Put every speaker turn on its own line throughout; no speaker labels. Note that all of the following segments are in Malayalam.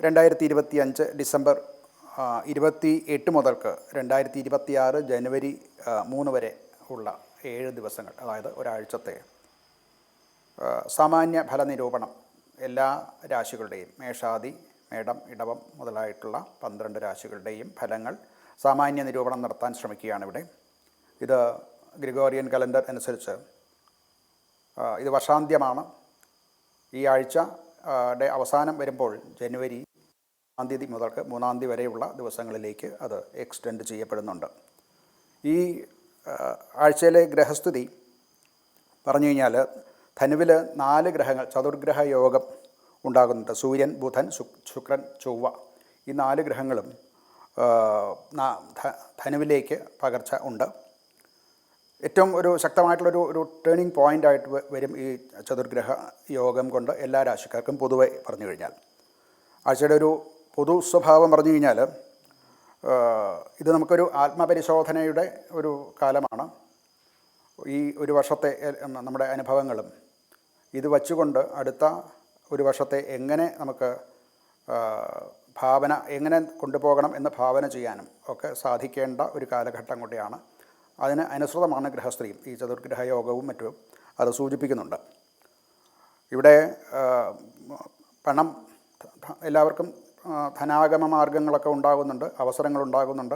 രണ്ടായിരത്തി ഇരുപത്തി അഞ്ച് ഡിസംബർ ഇരുപത്തി എട്ട് മുതൽക്ക് രണ്ടായിരത്തി ഇരുപത്തി ആറ് ജനുവരി മൂന്ന് വരെ ഉള്ള ഏഴ് ദിവസങ്ങൾ അതായത് ഒരാഴ്ചത്തെ സാമാന്യ ഫലനിരൂപണം എല്ലാ രാശികളുടെയും മേഷാദി മേടം ഇടവം മുതലായിട്ടുള്ള പന്ത്രണ്ട് രാശികളുടെയും ഫലങ്ങൾ സാമാന്യ നിരൂപണം നടത്താൻ ശ്രമിക്കുകയാണ് ഇവിടെ ഇത് ഗ്രിഗോറിയൻ കലണ്ടർ അനുസരിച്ച് ഇത് വർഷാന്ത്യമാണ്. ഈ ആഴ്ച അവസാനം വരുമ്പോൾ ജനുവരി തീയതി മുതൽക്ക് മൂന്നാം തീയതി വരെയുള്ള ദിവസങ്ങളിലേക്ക് അത് എക്സ്റ്റെൻഡ് ചെയ്യപ്പെടുന്നുണ്ട്. ഈ ആഴ്ചയിലെ ഗ്രഹസ്ഥിതി പറഞ്ഞു കഴിഞ്ഞാൽ ധനുവിൽ നാല് ഗ്രഹങ്ങൾ ചതുർഗ്രഹ യോഗം ഉണ്ടാകുന്നുണ്ട്. സൂര്യൻ ബുധൻ ശുക്രൻ ചൊവ്വ ഈ നാല് ഗ്രഹങ്ങളും ധനുവിലേക്ക് പകർച്ച ഉണ്ട്. ഏറ്റവും ഒരു ശക്തമായിട്ടുള്ളൊരു ഒരു ടേണിംഗ് പോയിന്റ് ആയിട്ട് വരും ഈ ചതുർഗ്രഹ യോഗം കൊണ്ട് എല്ലാ രാശിക്കാർക്കും പൊതുവെ പറഞ്ഞു കഴിഞ്ഞാൽ. ആഴ്ചയുടെ ഒരു പൊതു സ്വഭാവം പറഞ്ഞു കഴിഞ്ഞാൽ ഇത് നമുക്കൊരു ആത്മപരിശോധനയുടെ ഒരു കാലമാണ്. ഈ ഒരു വർഷത്തെ നമ്മുടെ അനുഭവങ്ങളും. ഇത് വച്ചുകൊണ്ട് അടുത്ത ഒരു വർഷത്തെ എങ്ങനെ നമുക്ക് ഭാവന എങ്ങനെ കൊണ്ടുപോകണം എന്ന് ഭാവന ചെയ്യാനും ഒക്കെ സാധിക്കേണ്ട ഒരു കാലഘട്ടം കൂടിയാണ്. അതിന് അനുസൃതമാണ് ഗൃഹസ്ത്രീയും. ഈ ചതുർഗ്രഹ യോഗവും മറ്റും അത് സൂചിപ്പിക്കുന്നുണ്ട്. ഇവിടെ പണം എല്ലാവർക്കും ധനാഗമ മാർഗങ്ങളൊക്കെ ഉണ്ടാകുന്നുണ്ട് അവസരങ്ങൾ ഉണ്ടാകുന്നുണ്ട്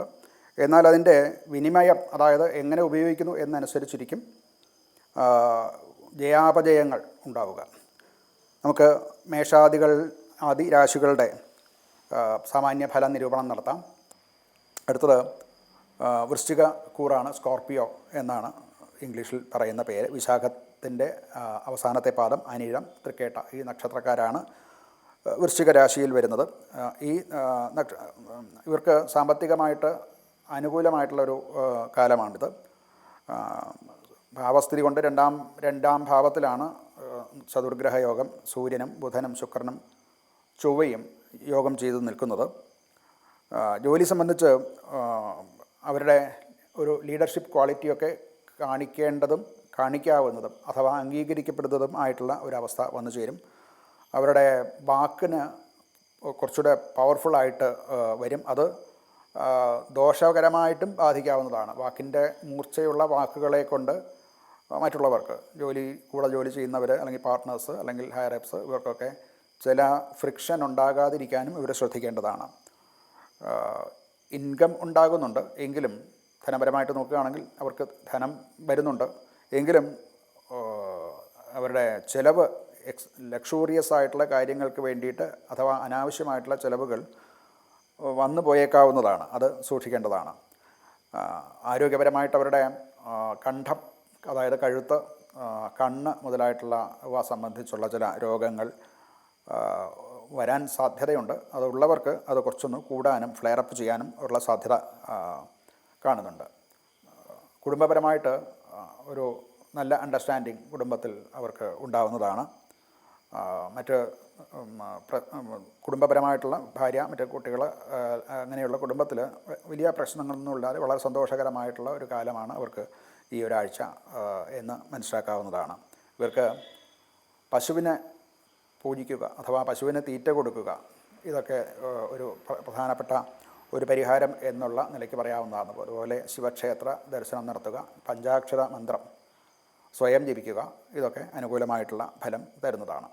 എന്നാൽ അതിന്റെ വിനിമയം അതായത് എങ്ങനെ ഉപയോഗിക്കുന്നു എന്നനുസരിച്ചിരിക്കും ജയാപജയങ്ങൾ ഉണ്ടാവുക. നമുക്ക് മേഷാദികൾ ആദി രാശികളുടെ സാമാന്യ ഫല നിരൂപണം നടത്താം. അടുത്തത് വൃശ്ചിക കൂറാണ് സ്കോർപ്പിയോ എന്നാണ് ഇംഗ്ലീഷിൽ പറയുന്ന പേര്. വിശാഖത്തിന്റെ അവസാനത്തെ പാദം അനിഴം തൃക്കേട്ട ഈ നക്ഷത്രക്കാരാണ് വൃശ്ചിക രാശിയിൽ വരുന്നത്. ഈ ഇവർക്ക് സാമ്പത്തികമായിട്ട് അനുകൂലമായിട്ടുള്ളൊരു ഒരു കാലമാണിത്. ഭാവസ്ഥിതി കൊണ്ട് രണ്ടാം രണ്ടാം ഭാവത്തിലാണ് ചതുർഗ്രഹ യോഗം സൂര്യനും ബുധനും ശുക്രനും ചൊവ്വയും യോഗം ചെയ്തു നിൽക്കുന്നത്. ജോലി സംബന്ധിച്ച് അവരുടെ ഒരു ലീഡർഷിപ്പ് ക്വാളിറ്റിയൊക്കെ കാണിക്കേണ്ടതും കാണിക്കാവുന്നതും അഥവാ അംഗീകരിക്കപ്പെടുന്നതും ആയിട്ടുള്ള ഒരവസ്ഥ വന്നു ചേരും. അവരുടെ വാക്കിന് കുറച്ചുകൂടെ പവർഫുള്ളായിട്ട് വരും. അത് ദോഷകരമായിട്ടും ബാധിക്കാവുന്നതാണ്. വാക്കിന്റെ മൂർച്ചയുള്ള വാക്കുകളെ കൊണ്ട് മറ്റുള്ളവർക്ക് ജോലി കൂടെ ജോലി ചെയ്യുന്നവർ അല്ലെങ്കിൽ പാർട്ട്നേഴ്സ് അല്ലെങ്കിൽ ഹയറപ്സ് ഇവർക്കൊക്കെ ചില ഫ്രിക്ഷൻ ഉണ്ടാകാതിരിക്കാനും ഇവർ ശ്രദ്ധിക്കേണ്ടതാണ്. ഇൻകം ഉണ്ടാകുന്നുണ്ട്. എങ്കിലും ധനപരമായിട്ട് നോക്കുകയാണെങ്കിൽ അവർക്ക് ധനം വരുന്നുണ്ട്. എങ്കിലും അവരുടെ ചിലവ് എക്സ് ലക്ഷൂറിയസ് ആയിട്ടുള്ള കാര്യങ്ങൾക്ക് വേണ്ടിയിട്ട് അഥവാ അനാവശ്യമായിട്ടുള്ള ചിലവുകൾ വന്നു പോയേക്കാവുന്നതാണ്. അത് സൂക്ഷിക്കേണ്ടതാണ്. ആരോഗ്യപരമായിട്ട് അവരുടെ കണ്ഠം അതായത് കഴുത്ത് കണ്ണ് മുതലായിട്ടുള്ള അവ സംബന്ധിച്ചുള്ള ചില രോഗങ്ങൾ വരാൻ സാധ്യതയുണ്ട്. അതുള്ളവർക്ക് അത് കുറച്ചൊന്ന് കൂടാനും ഫ്ലെയറപ്പ് ചെയ്യാനും ഉള്ള സാധ്യത കാണുന്നുണ്ട്. കുടുംബപരമായിട്ട് ഒരു നല്ല അണ്ടർസ്റ്റാൻഡിങ് കുടുംബത്തിൽ അവർക്ക് ഉണ്ടാവുന്നതാണ്. മറ്റ് കുടുംബപരമായിട്ടുള്ള ഭാര്യ മറ്റ് കുട്ടികൾ അങ്ങനെയുള്ള കുടുംബത്തിൽ വലിയ പ്രശ്നങ്ങളൊന്നും ഇല്ലാതെ വളരെ സന്തോഷകരമായിട്ടുള്ള ഒരു കാലമാണ് അവർക്ക് ഈ ഒരാഴ്ച എന്ന് മനസ്സിലാക്കാവുന്നതാണ്. ഇവർക്ക് പശുവിനെ പൂജിക്കുക അഥവാ പശുവിനെ തീറ്റ കൊടുക്കുക ഇതൊക്കെ ഒരു പ്രധാനപ്പെട്ട ഒരു പരിഹാരം എന്നുള്ള നിലയ്ക്ക് പറയാവുന്നതാണ്. അതുപോലെ ശിവക്ഷേത്ര ദർശനം നടത്തുക പഞ്ചാക്ഷര മന്ത്രം സ്വയം ജപിക്കുക. ഇതൊക്കെ അനുകൂലമായിട്ടുള്ള ഫലം തരുന്നതാണ്.